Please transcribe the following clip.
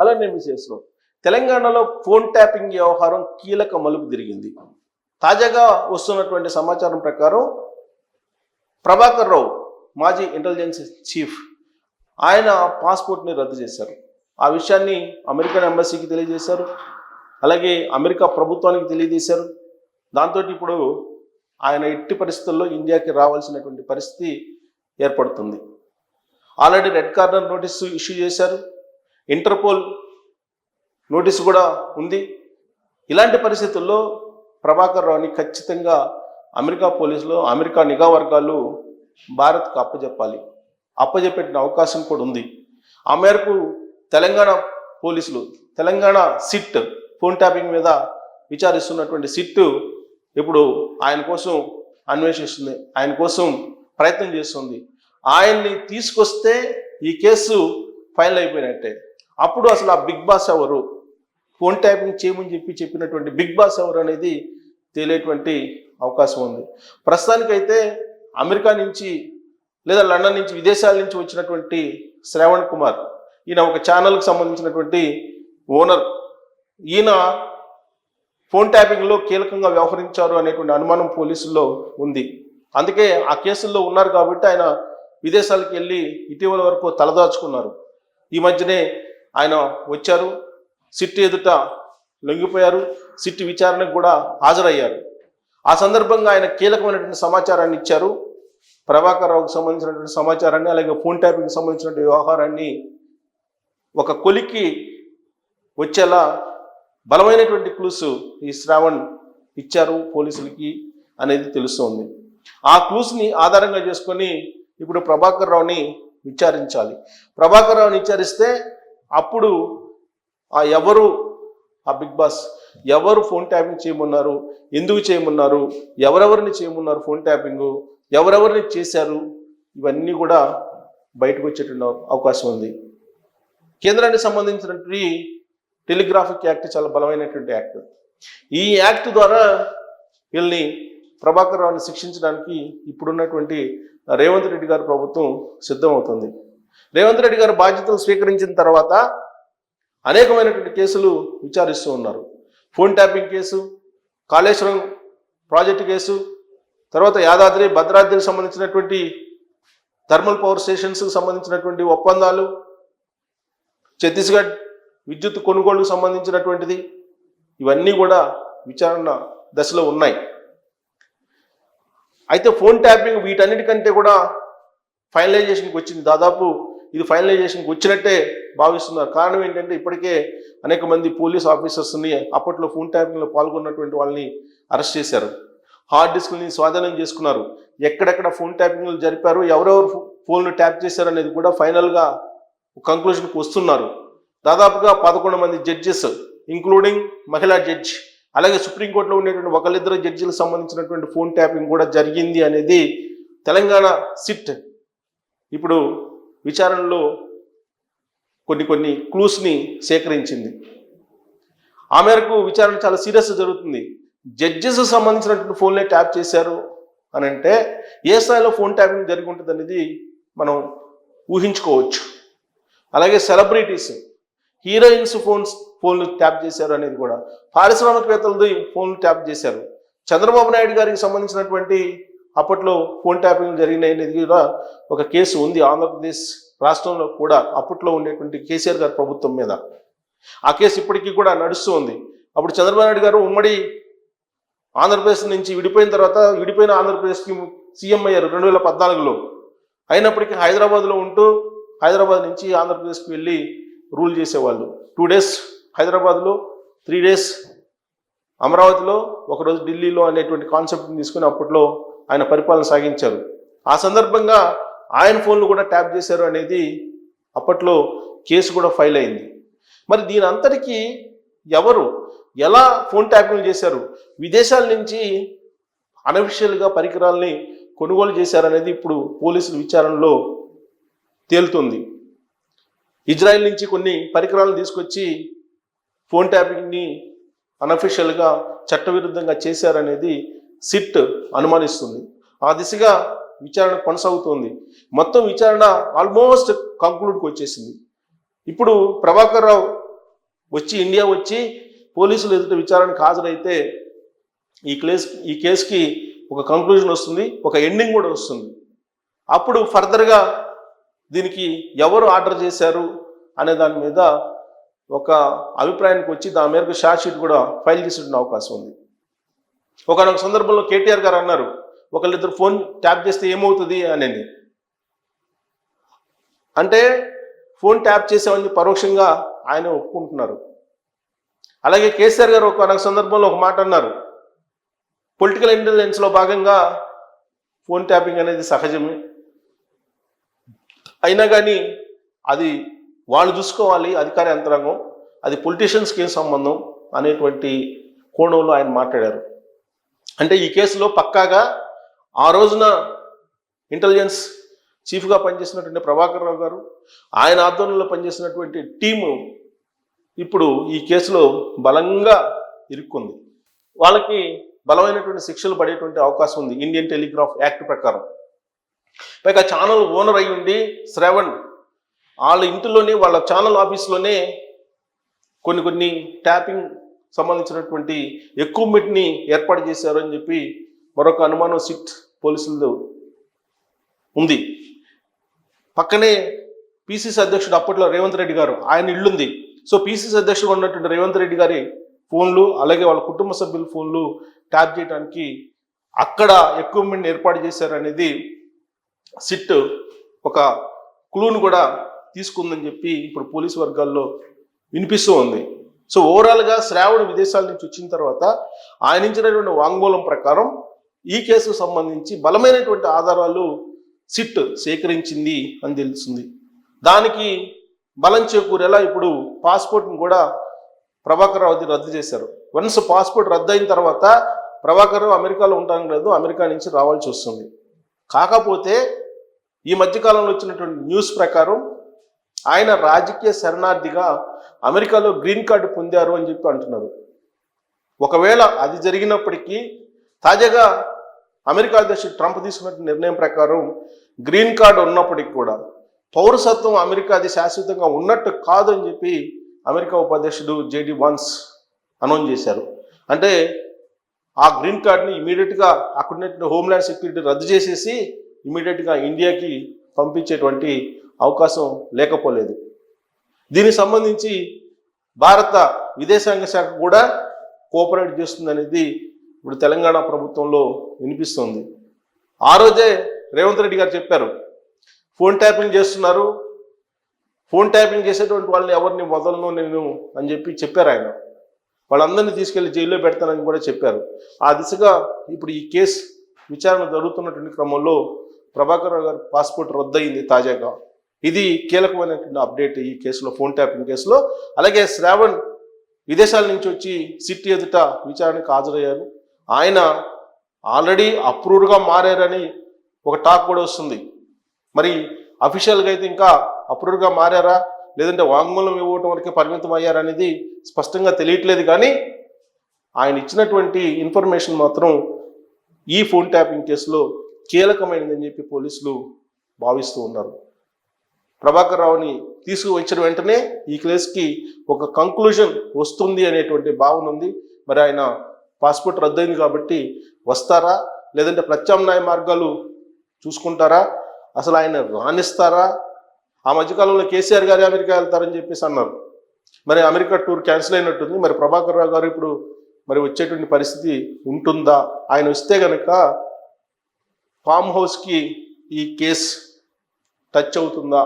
అలానే మిసేస్లో తెలంగాణలో phone tapping వ్యవహారం కీలక మలుపు తిరిగింది. తాజాగా వస్తున్నటువంటి సమాచారం ప్రకారం ప్రభాకర్ రావు మాజీ ఇంటెలిజెన్స్ చీఫ్ ఆయన పాస్పోర్ట్ని రద్దు చేశారు. ఆ విషయాన్ని అమెరికన్ ఎంబసీకి తెలియజేశారు. అలాగే అమెరికా ప్రభుత్వానికి తెలియజేశారు. దాంతో ఇప్పుడు ఆయన ఎట్టి పరిస్థితుల్లో ఇండియాకి రావాల్సినటువంటి పరిస్థితి ఏర్పడుతుంది. Already red corner notice issue చేశారు. ఇంటర్పోల్ నోటీసు కూడా ఉంది. ఇలాంటి పరిస్థితుల్లో ప్రభాకర్ రావుని ఖచ్చితంగా అమెరికా పోలీసులు అమెరికా నిఘా వర్గాలు భారత్కు అప్పజెప్పాలి. అప్పచెప్పేట అవకాశం కూడా ఉంది. ఆ మేరకు తెలంగాణ పోలీసులు తెలంగాణ సిట్ ఫోన్ ట్యాపింగ్ మీద విచారిస్తున్నటువంటి సిట్ ఇప్పుడు ఆయన కోసం అన్వేషిస్తుంది ఆయన కోసం ప్రయత్నం చేస్తుంది. ఆయన్ని తీసుకొస్తే ఈ కేసు ఫైల్ అయిపోయినట్టే. అప్పుడు అసలు ఆ బిగ్ బాస్ ఎవరు? ఫోన్ ట్యాపింగ్ చేయమని చెప్పి చెప్పినటువంటి బిగ్ బాస్ ఎవరు అనేది తేలేటువంటి అవకాశం ఉంది. ప్రస్తుతానికైతే అమెరికా నుంచి లేదా లండన్ నుంచి విదేశాల నుంచి వచ్చినటువంటి శ్రావణ్ కుమార్. ఈయన ఒక ఛానల్కి సంబంధించినటువంటి ఓనర్. ఈయన ఫోన్ ట్యాపింగ్లో కీలకంగా వ్యవహరించారు అనేటువంటి అనుమానం పోలీసుల్లో ఉంది. అందుకే ఆ కేసుల్లో ఉన్నారు కాబట్టి ఆయన విదేశాలకు వెళ్ళి ఇటీవల వరకు తలదాచుకున్నారు. ఈ మధ్యనే ఆయన వచ్చారు. సిట్ ఎదుట లొంగిపోయారు. సిట్ విచారణకు కూడా హాజరయ్యారు. ఆ సందర్భంగా ఆయన కీలకమైనటువంటి సమాచారాన్ని ఇచ్చారు. ప్రభాకర్ రావుకు సంబంధించినటువంటి సమాచారాన్ని అలాగే ఫోన్ ట్యాపింగ్కి సంబంధించినటువంటి వ్యవహారాన్ని ఒక కొలికి వచ్చేలా బలమైనటువంటి క్లూస్ ఈ శ్రావణ్ ఇచ్చారు పోలీసులకి అనేది తెలుస్తోంది. ఆ క్లూస్ని ఆధారంగా చేసుకొని ఇప్పుడు ప్రభాకర్ రావుని విచారించాలి. ప్రభాకర్ రావుని విచారిస్తే అప్పుడు ఆ ఎవరు ఆ బిగ్ బాస్ ఎవరు ఫోన్ ట్యాపింగ్ చేయమన్నారు? ఎందుకు చేయమన్నారు? ఎవరెవరిని చేయమన్నారు ఫోన్ ట్యాపింగ్? ఎవరెవరిని చేశారు? ఇవన్నీ కూడా బయటకు వచ్చేటువంటి అవకాశం ఉంది. కేంద్రానికి సంబంధించినటువంటి టెలిగ్రాఫిక్ యాక్ట్ చాలా బలమైనటువంటి యాక్ట్. ఈ యాక్ట్ ద్వారా వీళ్ళని ప్రభాకర్ రావుని శిక్షించడానికి ఇప్పుడున్నటువంటి రేవంత్ రెడ్డి గారి ప్రభుత్వం సిద్ధమవుతుంది. రేవంత్ రెడ్డి గారు బాధ్యతలు స్వీకరించిన తర్వాత అనేకమైనటువంటి కేసులు విచారిస్తూ ఉన్నారు. Phone tapping case Kaleshwaram project case తర్వాత యాదాద్రి భద్రాద్రికి సంబంధించినటువంటి థర్మల్ పవర్ స్టేషన్స్కి సంబంధించినటువంటి ఒప్పందాలు ఛత్తీస్గఢ్ విద్యుత్ కొనుగోలుకు సంబంధించినటువంటిది ఇవన్నీ కూడా విచారణ దశలో ఉన్నాయి. అయితే ఫోన్ ట్యాపింగ్ వీటన్నిటికంటే కూడా ఫైనలైజేషన్కి వచ్చింది. దాదాపు ఇది ఫైనలైజేషన్కి వచ్చినట్టే భావిస్తున్నారు. కారణం ఏంటంటే ఇప్పటికే అనేక మంది పోలీస్ ఆఫీసర్స్ని అప్పట్లో ఫోన్ ట్యాపింగ్లో పాల్గొన్నటువంటి వాళ్ళని అరెస్ట్ చేశారు. హార్డ్ డిస్క్ని స్వాధీనం చేసుకున్నారు. ఎక్కడెక్కడ ఫోన్ ట్యాపింగ్లు జరిపారు ఎవరెవరు ఫోన్లు ట్యాప్ చేశారు అనేది కూడా ఫైనల్గా కంక్లూషన్కి వస్తున్నారు. దాదాపుగా పదకొండు మంది జడ్జెస్ ఇంక్లూడింగ్ మహిళా జడ్జి అలాగే సుప్రీంకోర్టులో ఉండేటువంటి ఒకళ్ళిద్దరు జడ్జీలకు సంబంధించినటువంటి ఫోన్ ట్యాపింగ్ కూడా జరిగింది అనేది తెలంగాణ సిట్ ఇప్పుడు విచారణలో కొన్ని కొన్ని క్లూస్ని సేకరించింది. ఆ మేరకు విచారణ చాలా సీరియస్గా జరుగుతుంది. జడ్జెస్ సంబంధించినటువంటి ఫోన్లే ట్యాప్ చేశారు అని అంటే ఏ స్థాయిలో ఫోన్ ట్యాపింగ్ జరిగి ఉంటుంది అనేది మనం ఊహించుకోవచ్చు. అలాగే సెలబ్రిటీస్ హీరోయిన్స్ ఫోన్స్ ఫోన్లు ట్యాప్ చేశారు అనేది కూడా. పారిశ్రామికవేత్తలది ఫోన్లు ట్యాప్ చేశారు. చంద్రబాబు నాయుడు గారికి సంబంధించినటువంటి అప్పట్లో ఫోన్ ట్యాపింగ్ జరిగినాయి అనేది కూడా ఒక కేసు ఉంది. ఆంధ్రప్రదేశ్ రాష్ట్రంలో కూడా అప్పట్లో ఉండేటువంటి కేసీఆర్ గారి ప్రభుత్వం మీద. ఆ కేసు ఇప్పటికీ కూడా నడుస్తూ ఉంది. అప్పుడు చంద్రబాబు నాయుడు గారు ఉమ్మడి ఆంధ్రప్రదేశ్ నుంచి విడిపోయిన తర్వాత విడిపోయిన ఆంధ్రప్రదేశ్కి సీఎం అయ్యారు రెండు వేల పద్నాలుగులో. అయినప్పటికీ హైదరాబాద్లో ఉంటూ హైదరాబాద్ నుంచి ఆంధ్రప్రదేశ్కి వెళ్ళి రూల్ చేసేవాళ్ళు. టూ డేస్ హైదరాబాద్లో త్రీ డేస్ అమరావతిలో ఒకరోజు ఢిల్లీలో అనేటువంటి కాన్సెప్ట్ని తీసుకుని అప్పట్లో ఆయన పరిపాలన సాగించారు. ఆ సందర్భంగా ఆయన ఫోన్లు కూడా ట్యాప్ చేశారు అనేది అప్పట్లో కేసు కూడా ఫైల్ అయింది. మరి దీని అంతటికీ ఎవరు ఎలా ఫోన్ ట్యాపింగ్ చేశారు విదేశాల నుంచి అనఫిషియల్గా పరికరాల్ని కొనుగోలు చేశారనేది ఇప్పుడు పోలీసుల విచారణలో తేలుతుంది. ఇజ్రాయెల్ నుంచి కొన్ని పరికరాలను తీసుకొచ్చి ఫోన్ ట్యాపింగ్ని అనఫిషియల్గా చట్టవిరుద్ధంగా చేశారనేది సిట్ అనుమానిస్తుంది. ఆ దిశగా విచారణ కొనసాగుతోంది. మొత్తం విచారణ ఆల్మోస్ట్ కంక్లూడ్కి వచ్చేసింది. ఇప్పుడు ప్రభాకర్ రావు వచ్చి ఇండియా వచ్చి పోలీసులు ఎదుట విచారణకు హాజరైతే ఈ కేస్ ఈ కేసుకి ఒక కంక్లూజన్ వస్తుంది ఒక ఎండింగ్ కూడా వస్తుంది. అప్పుడు ఫర్దర్గా దీనికి ఎవరు ఆర్డర్ చేశారు అనే దాని మీద ఒక అభిప్రాయానికి వచ్చి దాని మేరకు షార్ట్ షీట్ కూడా ఫైల్ చేసే అవకాశం ఉంది. ఒకనొక సందర్భంలో కేటీఆర్ గారు అన్నారు ఒకళ్ళిద్దరు ఫోన్ ట్యాప్ చేస్తే ఏమవుతుంది అనేది. అంటే ఫోన్ ట్యాప్ చేసామని పరోక్షంగా ఆయన ఒప్పుకుంటున్నారు. అలాగే కేసీఆర్ గారు ఒకనొక సందర్భంలో ఒక మాట అన్నారు పొలిటికల్ ఇంటెలిజెన్స్లో భాగంగా ఫోన్ ట్యాపింగ్ అనేది సహజమే. అయినా కానీ అది వాళ్ళు చూసుకోవాలి అధికార యంత్రాంగం అది పొలిటీషియన్స్కి ఏం సంబంధం అనేటువంటి కోణంలో ఆయన మాట్లాడారు. అంటే ఈ కేసులో పక్కాగా ఆ రోజున ఇంటెలిజెన్స్ చీఫ్గా పనిచేసినటువంటి ప్రభాకర్ రావు గారు ఆయన ఆధ్వర్యంలో పనిచేసినటువంటి టీము ఇప్పుడు ఈ కేసులో బలంగా ఇరుక్కుంది. వాళ్ళకి బలమైనటువంటి శిక్షలు పడేటువంటి అవకాశం ఉంది. ఇండియన్ టెలిగ్రాఫ్ యాక్ట్ ప్రకారం. పైగా ఛానల్ ఓనర్ అయి ఉండి శ్రవణ్ వాళ్ళ ఇంటిలోనే వాళ్ళ ఛానల్ ఆఫీస్లోనే కొన్ని కొన్ని ట్యాపింగ్ సంబంధించినటువంటి ఎక్విప్మెంట్ని ఏర్పాటు చేశారు అని చెప్పి మరొక అనుమానం సిట్ పోలీసులు ఉంది. పక్కనే పిసిసి అధ్యక్షుడు అప్పట్లో రేవంత్ రెడ్డి గారు ఆయన ఇల్లుంది సో పిసిసి అధ్యక్షుడు ఉన్నటువంటి రేవంత్ రెడ్డి గారి ఫోన్లు అలాగే వాళ్ళ కుటుంబ సభ్యుల ఫోన్లు ట్యాప్ చేయడానికి అక్కడ ఎక్విప్మెంట్ ఏర్పాటు చేశారు అనేది సిట్ ఒక క్లూను కూడా తీసుకుందని చెప్పి ఇప్పుడు పోలీసు వర్గాల్లో వినిపిస్తూ ఉంది. సో ఓవరాల్గా శ్రావణ విదేశాల నుంచి వచ్చిన తర్వాత ఆయన ఇచ్చినటువంటి వాంగ్మూలం ప్రకారం ఈ కేసుకు సంబంధించి బలమైనటువంటి ఆధారాలు సిట్ సేకరించింది అని తెలుస్తుంది. దానికి బలం చేకూరేలా ఇప్పుడు పాస్పోర్ట్ని కూడా ప్రభాకర్ రావు రద్దు చేశారు. వన్స్ పాస్పోర్ట్ రద్దు అయిన తర్వాత ప్రభాకర్ అమెరికాలో ఉండడం లేదు అమెరికా నుంచి రావాల్సి వస్తుంది. కాకపోతే ఈ మధ్యకాలంలో వచ్చినటువంటి న్యూస్ ప్రకారం ఆయన రాజకీయ శరణార్థిగా అమెరికాలో గ్రీన్ కార్డు పొందారు అని చెప్పి అంటున్నారు. ఒకవేళ అది జరిగినప్పటికీ తాజాగా అమెరికా అధ్యక్షుడు ట్రంప్ తీసుకున్న నిర్ణయం ప్రకారం గ్రీన్ కార్డు ఉన్నప్పటికీ కూడా పౌరసత్వం అమెరికాది శాశ్వతంగా ఉన్నట్టు కాదు అని చెప్పి అమెరికా ఉపాధ్యక్షుడు జేడి వాన్స్ అనౌన్స్ చేశారు. అంటే ఆ గ్రీన్ కార్డ్ని ఇమీడియట్గా అక్కడ హోమ్ల్యాండ్ సెక్యూరిటీ రద్దు చేసేసి ఇమీడియట్గా ఇండియాకి పంపించేటువంటి అవకాశం లేకపోలేదు. దీనికి సంబంధించి భారత విదేశాంగ శాఖ కూడా కోఆపరేట్ చేస్తుంది అనేది ఇప్పుడు తెలంగాణ ప్రభుత్వంలో వినిపిస్తుంది. ఆ రోజే రేవంత్ రెడ్డి గారు చెప్పారు ఫోన్ ట్యాపింగ్ చేస్తున్నారు. ఫోన్ ట్యాపింగ్ చేసేటువంటి వాళ్ళని ఎవరిని వదలను నేను అని చెప్పి చెప్పారు ఆయన. వాళ్ళందరినీ తీసుకెళ్ళి జైల్లో పెడతానని కూడా చెప్పారు. ఆ దిశగా ఇప్పుడు ఈ కేసు విచారణ జరుగుతున్నటువంటి క్రమంలో ప్రభాకర్ రావు గారి పాస్పోర్ట్ రద్దయింది తాజాగా. ఇది కీలకమైనటువంటి అప్డేట్ ఈ కేసులో ఫోన్ ట్యాపింగ్ కేసులో. అలాగే శ్రావణ్ విదేశాల నుంచి వచ్చి సిట్ ఎదుట విచారణకు హాజరయ్యారు. ఆయన ఆల్రెడీ అప్రూవ్డ్గా మారారని ఒక టాక్ కూడా వస్తుంది. మరి అఫీషియల్గా అయితే ఇంకా అప్రూవ్డ్గా మారారా? లేదంటే వాంగ్మూలం ఇవ్వటం వరకే పరిమితం అయ్యారనేది స్పష్టంగా తెలియట్లేదు కానీ ఆయన ఇచ్చినటువంటి ఇన్ఫర్మేషన్ మాత్రం ఈ ఫోన్ ట్యాపింగ్ కేసులో కీలకమైనదని చెప్పి పోలీసులు భావిస్తూ ఉన్నారు. ప్రభాకర్ రావుని తీసుకువచ్చిన వెంటనే ఈ కేసుకి ఒక కంక్లూజన్ వస్తుంది అనేటువంటి భావన ఉంది. మరి ఆయన పాస్పోర్ట్ రద్దయింది కాబట్టి వస్తారా? లేదంటే ప్రత్యామ్నాయ మార్గాలు చూసుకుంటారా? అసలు ఆయన రాణిస్తారా? ఆ మధ్యకాలంలో కేసీఆర్ గారు అమెరికా వెళ్తారని చెప్పేసి అన్నారు. మరి అమెరికా టూర్ క్యాన్సిల్ అయినట్టుంది. మరి ప్రభాకర్ రావు గారు ఇప్పుడు మరి వచ్చేటువంటి పరిస్థితి ఉంటుందా? ఆయన వస్తే గనక ఫామ్ హౌస్కి ఈ కేసు టచ్ అవుతుందా?